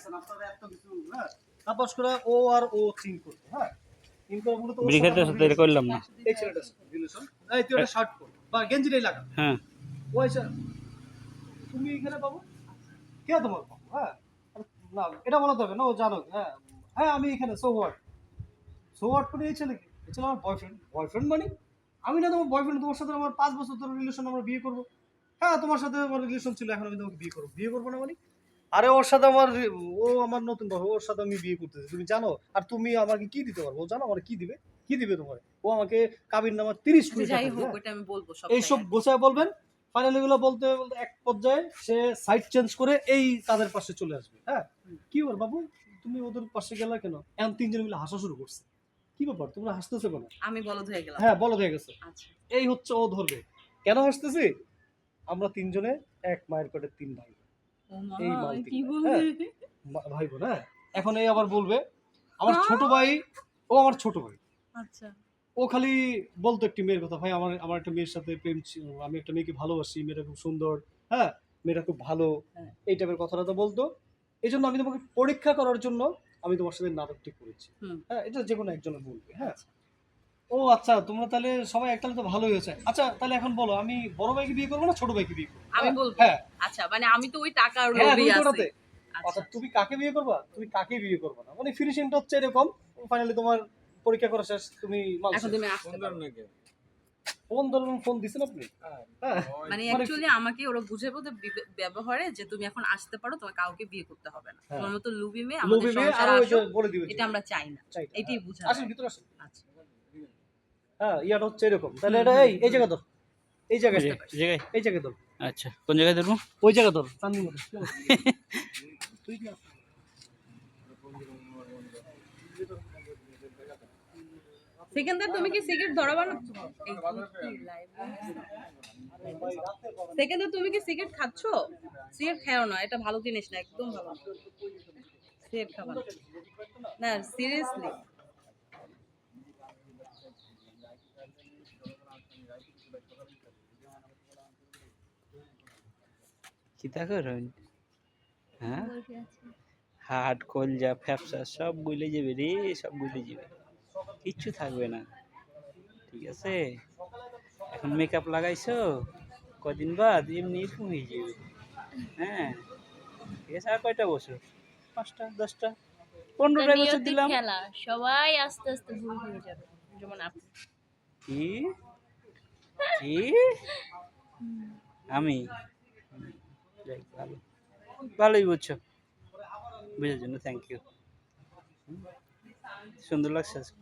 গেছেন আপনারা এত কিছু হ্যাঁ? তাপস করে ও আর ও চিন করতে হ্যাঁ? সাথে এটা করলাম না। এই রিলেশন। এই তুই একটা শার্ট পর। বা গেঞ্জিটাই লাগা হ্যাঁ। ও এসে তুমি এখানে পাবো কে তোমার পাবো হ্যাঁ? না এটা বলাতে হবে না ও জানো হ্যাঁ। হ্যাঁ আমি এখানে সো হোয়াট সো হোয়াট করে এই এই ছেলে আমার বয়ফ্রেন্ড বয়ফ্রেন্ড মানে? আমি না তোমার বয়ফ্রেন্ড তোমার সাথে আমার পাঁচ বছর ধরে রিলেশন আমরা বিয়ে করব। হ্যাঁ তোমার সাথে আমার রিলেশন ছিল এখন আমি তোমাকে বিয়ে করব। বিয়ে করব না মানে? আরে ওর সাথে আমার ও আমার নতুন বউ ওর সাথে আমি বিয়ে করতেছি। তুমি জানো? আর তুমি আমাকে কি দিতে পারব? জানো আমার কি দিবে? কি দিবে তোমার? ও আমাকে কাবির নামা তিরিশ কোটি যাই হোক হ্যাঁ? ওটা আমি বলব সব এইসব গোছায় বলবেন। ফাইনালি এগুলো বলতে বলতে এক পর্যায়ে সে সাইড চেঞ্জ করে এই তাদের পাশে চলে আসবে। হ্যাঁ? কি বল বাবু? তুমি ওদের পাশে গেলে কেন? এখন তিনজন মিলে হাসা শুরু করছে। কি ব্যাপার? তোমরা হাসতেছো কেন? আমি বলদ হয়ে গেলাম। হ্যাঁ বলো হয়ে গেছে। আচ্ছা। এই হচ্ছে ও ধরবে। কেন হাসতেছি? আমরা তিনজনে এক মায়ের পেটের তিন ভাই। এই ভাই বোন হ্যাঁ এখন এই আবার বলবে আমার ছোট ভাই ও আমার ছোট ভাই। আচ্ছা। ও খালি বলতো একটি মেয়ের কথা ভাই আমার আমার একটা মেয়ের সাথে প্রেম আমি একটা মেয়েকে ভালোবাসি মেয়েটা খুব সুন্দর হ্যাঁ মেয়েটা খুব ভালো। হ্যাঁ। এই টাইপের কথাটা তো বলতো। এই জন্য আমি তোমাকে পরীক্ষা করার জন্য আমি তোমার সাথে নাটকটি করেছি। হ্যাঁ এটা যে কোনো একজনে বলবে হ্যাঁ। ও আচ্ছা তোমরা তাহলে সবাই একতালে তো ভালোই হয়েছে। আচ্ছা তাহলে এখন বলো আমি বড় ভাইকে বিয়ে করব না ছোট ভাইকে বিয়ে করব? আমি বলব। হ্যাঁ। আচ্ছা মানে আমি তো ওই টাকার হ্যাঁ লোভী তুমি আছি। আচ্ছা। আচ্ছা তুমি কাকে বিয়ে করবা? তুমি কাকে বিয়ে করবা না? মানে ফিনিশিংটা হচ্ছে এরকম ফাইনালি তোমার পরীক্ষা করা শেষ তুমি মাল এখন তুমি আসতে পারো। ফোন ধরুন ফোন দিছেন আপনি? হ্যাঁ। মানে অ্যাকচুয়ালি আমাকে ওরা বুঝে বলতে ব্যবহারে যে তুমি এখন আসতে পারো তোমার কাউকে বিয়ে করতে হবে না। হ্যাঁ। তোমার মতো লুবি মেয়ে আমাদের সংসারে আরও ওই যে আসুক, বলে দিবে এটা আমরা চাই না। এটাই বুঝা আসেন ভিতরে আসেন। আচ্ছা। হ্যাঁ ইয়াটা হচ্ছে এরকম। তাহলে এটা এই এই জায়গা ধর। এই জায়গায় জায়গায়? এই জায়গায় ধর। আচ্ছা কোন জায়গায় ধরবো? ওই জায়গা ধর চান্দি মতো। তুই কি আসছিস? সেকেন্দার তুমি কি সিগারেট ধরাবা না সেকেন্দার তুমি কি সিগারেট খাচ্ছ? সিগারেট খাও না এটা ভালো জিনিস না একদম ভালো। সিগারেট খাবা। না। না সিরিয়াসলি কি তা করুন হ্যাঁ হাট কলজা ফ্যাপসা সব গুলে যাবে রে সব গুলে যাবে। কিচ্ছু থাকবে না। ঠিক আছে? এখন মেকআপ লাগাইছো? কদিন বাদ? এমনি এরকম হয়ে যাবে। হ্যাঁ? ঠিক আছে? আর কয়টা বছর? পাঁচটা দশটা? পনেরোটা বছর দিলাম। সবাই আস্তে আস্তে ভুল হয়ে যাবে। যেমন আপনি কি? কি? আমি? যাই ভালো ভালোই বুঝছ। বুঝার জন্য থ্যাংক ইউ সুন্দর লাগছে আজকে।